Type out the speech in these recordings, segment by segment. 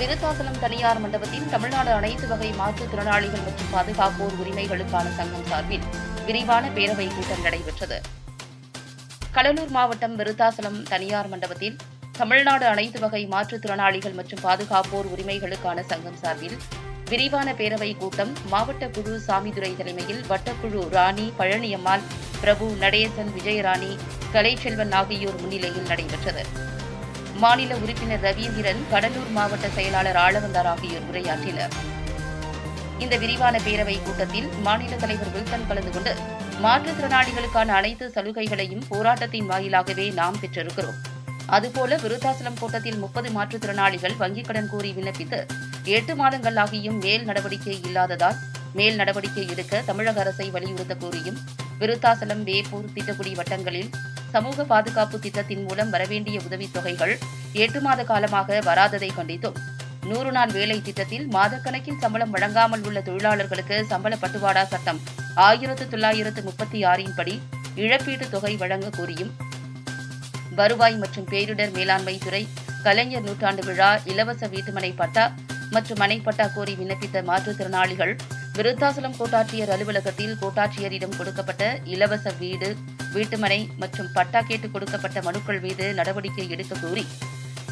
விருத்தாசலம் தனியார் மண்டபத்தில் தமிழ்நாடு அனைத்து வகை மாற்றுத்திறனாளிகள் மற்றும் பாதுகாப்போர் உரிமைகளுக்கான சங்கம் சார்பில் விரிவான பேரவை கூட்டம் நடைபெற்றது. கடலூர் மாவட்டம் விருத்தாசலம் தனியார் மண்டபத்தில் தமிழ்நாடு அனைத்து வகை மாற்றுத்திறனாளிகள் மற்றும் பாதுகாப்போர் உரிமைகளுக்கான சங்கம் சார்பில் விரிவான பேரவை கூட்டம் மாவட்ட குழு சாமிதுரை தலைமையில் வட்டக்குழு ராணி பழனியம்மாள் பிரபு நடேசன் விஜயராணி கலைச்செல்வன் ஆகியோர் முன்னிலையில் நடைபெற்றது. மாநில உறுப்பினர் ரவீந்திரன் கடலூர் மாவட்ட செயலாளர் ஆளவந்தார் ஆகியோர் உரையாற்றினர். இந்த விரிவான பேரவை கூட்டத்தில் மாநில தலைவர் வில்சன் கலந்து கொண்டு மாற்றுத்திறனாளிகளுக்கான அனைத்து சலுகைகளையும் போராட்டத்தின் வாயிலாகவே நாம் பெற்றிருக்கிறோம். அதுபோல விருத்தாசலம் கூட்டத்தில் முப்பது மாற்றுத்திறனாளிகள் வங்கிக் கடன் கோரி விண்ணப்பித்து எட்டு மாதங்கள் ஆகியும் மேல் நடவடிக்கை இல்லாததால் மேல் நடவடிக்கை எடுக்க தமிழக அரசை வலியுறுத்த கோரியும் விருத்தாசலம் வேப்பூர் திட்டக்குடி வட்டங்களில் சமூக பாதுகாப்பு திட்டத்தின் மூலம் வரவேண்டிய உதவித் தொகைகள் எட்டு மாத காலமாக வராததை கண்டித்தும் நூறு நாள் வேலை திட்டத்தில் மாதக்கணக்கில் சம்பளம் வழங்காமல் உள்ள தொழிலாளர்களுக்கு சம்பள பட்டுவாடா சட்டம் ஆயிரத்து தொள்ளாயிரத்து முப்பத்தி ஆறின் படி இழப்பீட்டுத் தொகை வழங்க கோரியும். வருவாய் மற்றும் பேரிடர் மேலாண்மை துறை கலைஞர் நூற்றாண்டு விழா இலவச வீட்டுமனை பட்டா மற்றும் மனைப்பட்டா கோரி விண்ணப்பித்த மாற்றுத்திறனாளிகள் விருத்தாசலம் கோட்டாட்சியர் அலுவலகத்தில் கோட்டாட்சியரிடம் கொடுக்கப்பட்ட இலவச வீடு வீட்டுமனை மற்றும் பட்டா கேட்டு கொடுக்கப்பட்ட மனுக்கள் மீது நடவடிக்கை எடுக்க கோரி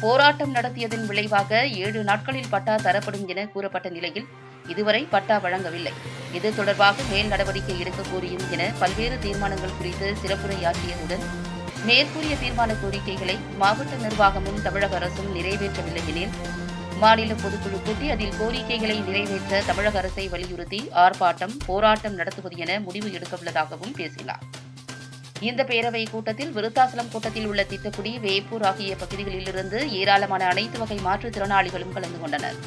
போராட்டம் நடத்தியதன் விளைவாக ஏழு நாட்களில் பட்டா தரப்படும் என கூறப்பட்ட நிலையில் இதுவரை பட்டா வழங்கவில்லை. இது தொடர்பாக மேல் நடவடிக்கை எடுக்க கோரியும் என பல்வேறு தீர்மானங்கள் குறித்து சிறப்புரையாற்றியதுடன் மேற்கூறிய தீர்மான கோரிக்கைகளை மாவட்ட நிர்வாகமும் தமிழக அரசும் நிறைவேற்றவில்லை எனில் மாநில பொதுக்குழு கூட்டி அதில் கோரிக்கைகளை நிறைவேற்ற தமிழக அரசை வலியுறுத்தி ஆர்ப்பாட்டம் போராட்டம் நடத்துவது என முடிவு எடுக்கவுள்ளதாகவும் பேசினார். இந்த பேரவை கூட்டத்தில் விருத்தாசலம் கூட்டத்தில் உள்ள திட்டக்குடி வேப்பூர் ஆகிய பகுதிகளிலிருந்து ஏராளமான அனைத்து வகை மாற்றுத்திறனாளிகளும் கலந்து கொண்டனர்.